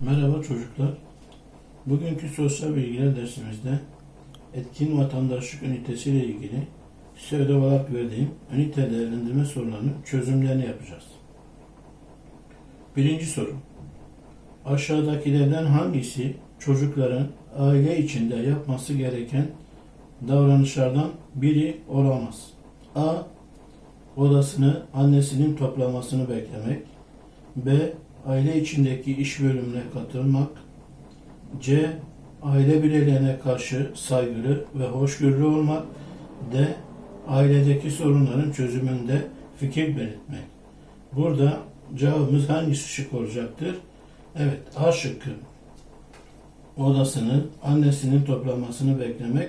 Merhaba çocuklar. Bugünkü sosyal bilgiler dersimizde etkin vatandaşlık ünitesi ile ilgili size ödev olarak verdiğim ünite değerlendirme sorularının çözümlerini yapacağız. Birinci soru. Aşağıdakilerden hangisi çocukların aile içinde yapması gereken davranışlardan biri olamaz? A. Odasını annesinin toplamasını beklemek. B. Aile içindeki iş bölümüne katılmak. C. Aile bireylerine karşı saygılı ve hoşgörülü olmak. D. Ailedeki sorunların çözümünde fikir belirtmek. Burada cevabımız hangisi şık olacaktır? Evet, A şıkkı. Odasını, annesinin toplamasını beklemek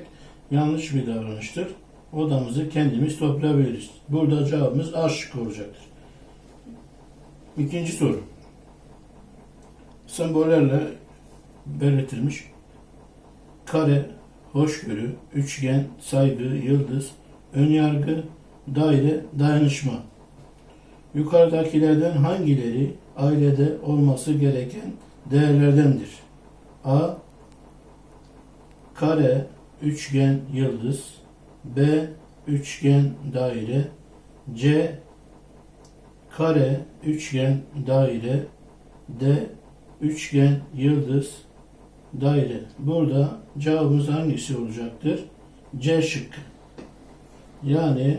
yanlış bir davranıştır. Odamızı kendimiz toplayabiliriz. Burada cevabımız A şıkkı olacaktır. İkinci soru sembollerle belirtilmiş kare, hoşgörü, üçgen, saygı, yıldız, önyargı, daire, dayanışma. Yukarıdakilerden hangileri ailede olması gereken değerlerdendir? A. Kare, üçgen, yıldız. B. Üçgen, daire. C. Kare, üçgen, daire. D üçgen, yıldız, daire. Burada cevabımız hangisi olacaktır? C şıkkı. Yani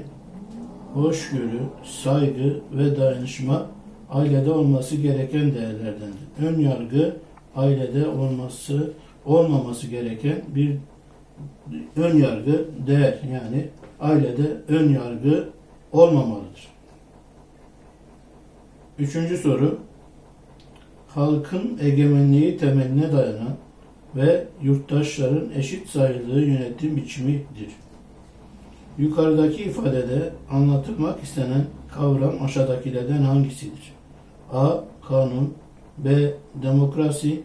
hoşgörü, saygı ve dayanışma ailede olması gereken değerlerdendir. Ön yargı ailede olması olmaması gereken bir ön yargı değer. Yani ailede ön yargı olmamalıdır. Üçüncü soru halkın egemenliği temeline dayanan ve yurttaşların eşit sayıldığı yönetim biçimidir. Yukarıdaki ifadede anlatılmak istenen kavram aşağıdakilerden hangisidir? A. Kanun B. Demokrasi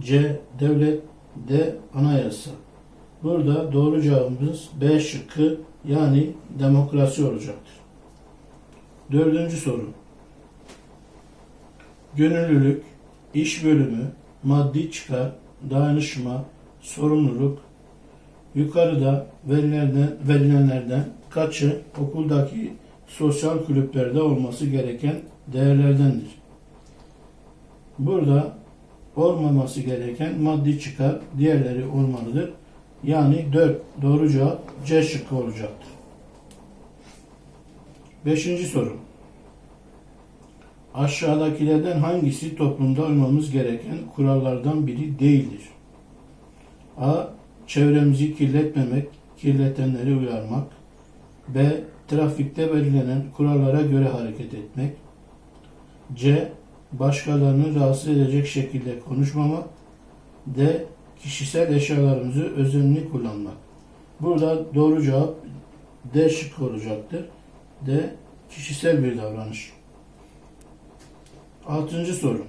C. Devlet D. Anayasa Burada doğru cevabımız B şıkkı yani demokrasi olacaktır. Dördüncü soru. Gönüllülük, iş bölümü, maddi çıkar, dayanışma, sorumluluk, yukarıda verilenlerden, verilenlerden kaçı okuldaki sosyal kulüplerde olması gereken değerlerdendir. Burada olmaması gereken maddi çıkar, diğerleri olmalıdır. Yani 4 doğru cevap C şıkkı olacaktır. Beşinci soru. Aşağıdakilerden hangisi toplumda uymamız gereken kurallardan biri değildir? A. Çevremizi kirletmemek, kirletenleri uyarmak. B. Trafikte belirlenen kurallara göre hareket etmek. C. Başkalarını rahatsız edecek şekilde konuşmamak. D. Kişisel eşyalarımızı özenli kullanmak. Burada doğru cevap D şıkkı olacaktır. D. Kişisel bir davranış. Altıncı soru.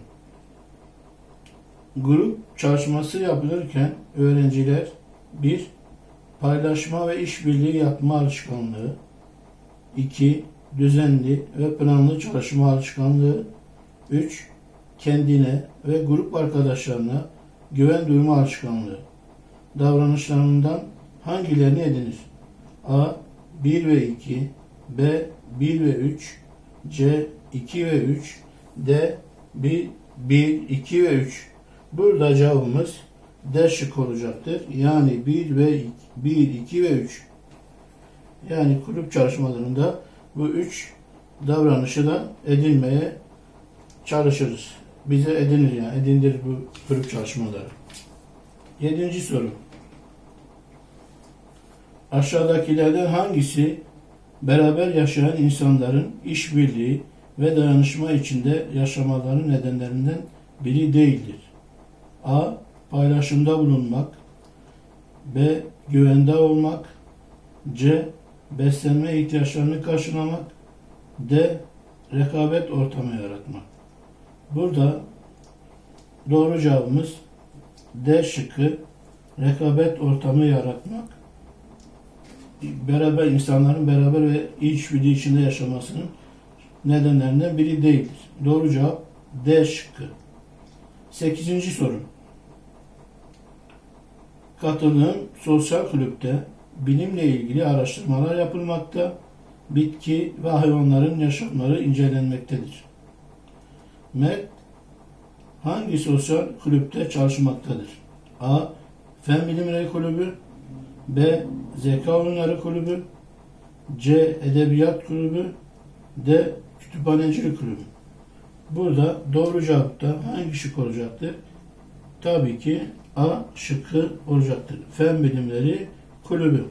Grup çalışması yapılırken öğrenciler bir Paylaşma ve işbirliği yapma alışkanlığı 2. Düzenli ve planlı çalışma alışkanlığı 3. Kendine ve grup arkadaşlarına güven duyma alışkanlığı davranışlarından hangilerini edinir? A. 1 ve 2 B. 1 ve 3 C. 2 ve 3 D 1, 1, 2 ve 3. Burada cevabımız D şık olacaktır. Yani 1 ve 2, 1, 2 ve 3. Yani kulüp çalışmalarında bu 3 davranışı da edinmeye çalışırız. Bize edinir yani. Edindir bu kulüp çalışmaları. Yedinci soru. Aşağıdakilerden hangisi beraber yaşayan insanların işbirliği, ve dayanışma içinde yaşamaların nedenlerinden biri değildir. A. Paylaşımda bulunmak B. Güvende olmak C. Beslenme ihtiyaçlarını karşılamak D. Rekabet ortamı yaratmak. Burada doğru cevabımız D şıkkı rekabet ortamı yaratmak beraber insanların beraber ve işbirliği içinde yaşamasının nedenlerinden biri değildir. Doğru cevap D şıkkı. 8. soru. Katıldığım sosyal kulüpte bilimle ilgili araştırmalar yapılmakta, bitki ve hayvanların yaşamları incelenmektedir. Mert hangi sosyal kulüpte çalışmaktadır? A. Fen Bilimleri Kulübü B. Zeka Oyunları Kulübü C. Edebiyat Kulübü D. Kütüphanecilik Kulübü Burada doğru cevapta hangi şık olacaktır? Tabii ki A şıkkı olacaktır. Fen Bilimleri Kulübü.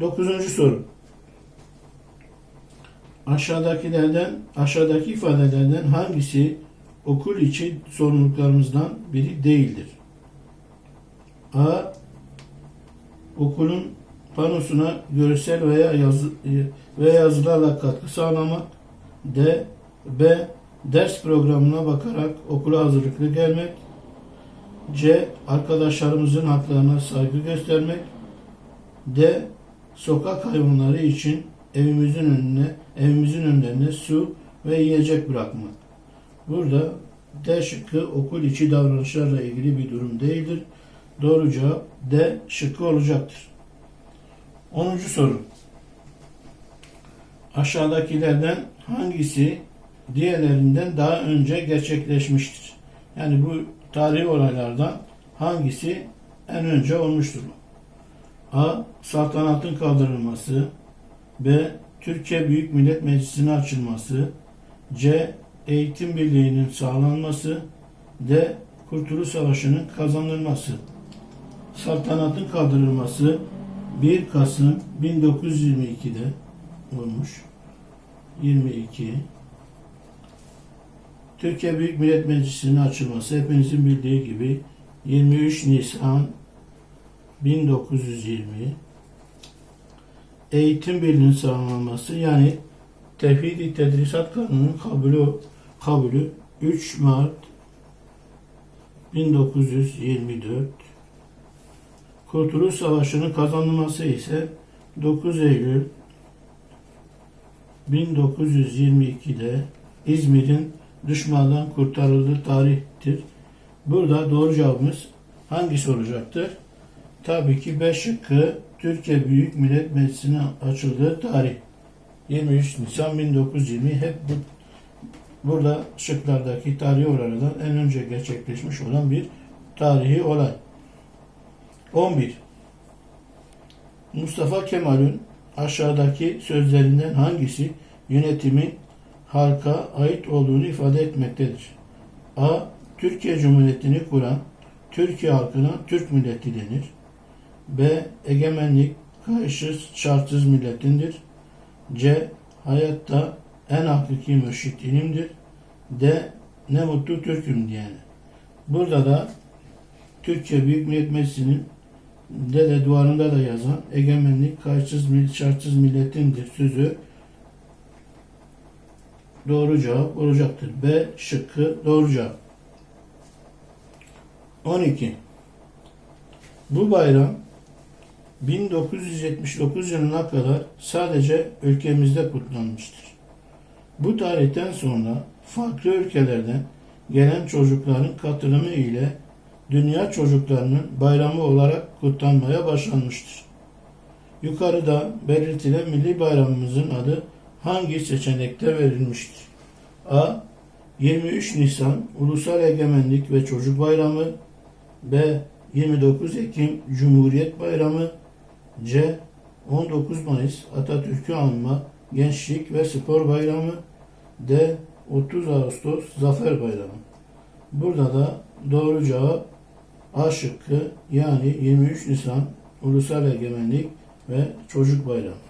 Dokuzuncu soru. Aşağıdakilerden, aşağıdaki ifadelerden hangisi okul içi sorumluluklarımızdan biri değildir? A. Okulun panosuna görsel veya yazı ve yazılarla katkı sağlamak. D. B. Ders programına bakarak okula hazırlıklı gelmek. C. Arkadaşlarımızın haklarına saygı göstermek. D. Sokak hayvanları için evimizin önüne, evimizin önlerine su ve yiyecek bırakmak. Burada D şıkkı okul içi davranışlarla ilgili bir durum değildir. Doğru cevap D şıkkı olacaktır. 10. soru. Aşağıdakilerden hangisi diğerlerinden daha önce gerçekleşmiştir? Yani bu tarihi olaylardan hangisi en önce olmuştur? A. Saltanatın kaldırılması B. Türkiye Büyük Millet Meclisi'nin açılması C. Eğitim birliğinin sağlanması D. Kurtuluş Savaşı'nın kazanılması Saltanatın kaldırılması 1 Kasım 1922'de olmuş. 22 Türkiye Büyük Millet Meclisi'nin açılması hepinizin bildiği gibi 23 Nisan 1920 Eğitim Birliği'nin sağlanması yani Tevhid-i Tedrisat Kanunu'nun kabulü, kabulü 3 Mart 1924 Kurtuluş Savaşı'nın kazanılması ise 9 Eylül 1922'de İzmir'in düşmandan kurtarıldığı tarihtir. Burada doğru cevabımız hangisi olacaktır? Tabii ki 5 şıkkı Türkiye Büyük Millet Meclisi'nin açıldığı tarih. 23 Nisan 1920 hep bu, burada şıklardaki tarihi olaylardan en önce gerçekleşmiş olan bir tarihi olay. 11. Mustafa Kemal'in aşağıdaki sözlerinden hangisi yönetimin halka ait olduğunu ifade etmektedir? A. Türkiye Cumhuriyeti'ni kuran Türkiye halkına Türk milleti denir. B. Egemenlik kayıtsız şartsız milletindir. C. Hayatta en hakiki mürşit ilimdir. D. Ne mutlu Türk'üm diyene. Burada da Türkiye Büyük Millet Meclisi'nin de duvarında da yazan egemenlik kayıtsız şartsız milletindir sözü doğru cevap olacaktır. B şıkkı doğru cevap. 12. Bu bayram 1979 yılına kadar sadece ülkemizde kutlanmıştır. Bu tarihten sonra farklı ülkelerden gelen çocukların katılımı ile dünya çocuklarının bayramı olarak kutlanmaya başlanmıştır. Yukarıda belirtilen milli bayramımızın adı hangi seçenekte verilmiştir? A. 23 Nisan Ulusal Egemenlik ve Çocuk Bayramı B. 29 Ekim Cumhuriyet Bayramı C. 19 Mayıs Atatürk'ü anma Gençlik ve Spor Bayramı D. 30 Ağustos Zafer Bayramı. Burada da doğru cevap A şıkkı yani 23 Nisan Ulusal Egemenlik ve Çocuk Bayramı.